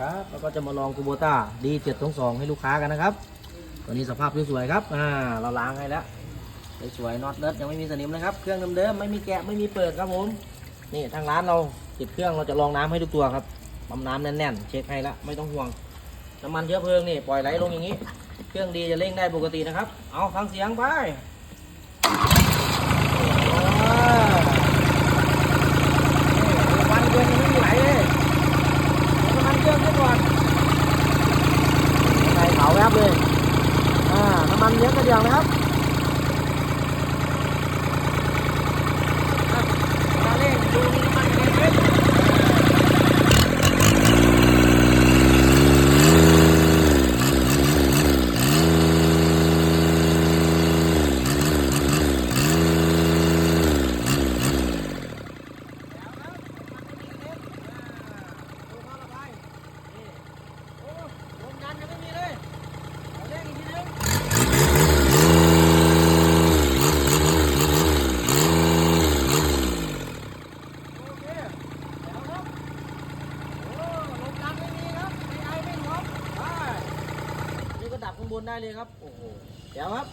ครับแล้วก็จะมาลองคูโบต้าดีเจ็ดสองสองให้ลูกค้ากันนะครับ ตัวนี้สภาพสวยๆครับอ่าเราล้างให้แล้วสวยๆน็อตเนิร์ดยังไม่มีสนิมนะครับ เครื่องเดิมๆไม่มีแกะไม่มีเปิดครับผมนี่ทางร้านเราติดเครื่องเราจะลองน้ำให้ทุกตัวครับปั๊มน้ำแน่นๆ เช็คให้แล้วไม่ต้องห่วงน้ำมันเชื้อเพลิงนี่ปล่อยไหลลงอย่างนี้ เครื่องดีจะเร่งได้ปกตินะครับ เอาฟังเสียงไปน้ำมันเครื่องยังไม่มีไหลเลยเอาน้ำมันเครื่องให้ก่อนใส่ขาวแวบเลย อ่า น้ำมัน เลี้ยงกระเดียงนะครับอะเวลาเร่งดูมีน้ำมันเลี้ยงไหม นี่ก็ดับข้าง บนได้เลยครับ โอ้โหเดี๋ยวครับ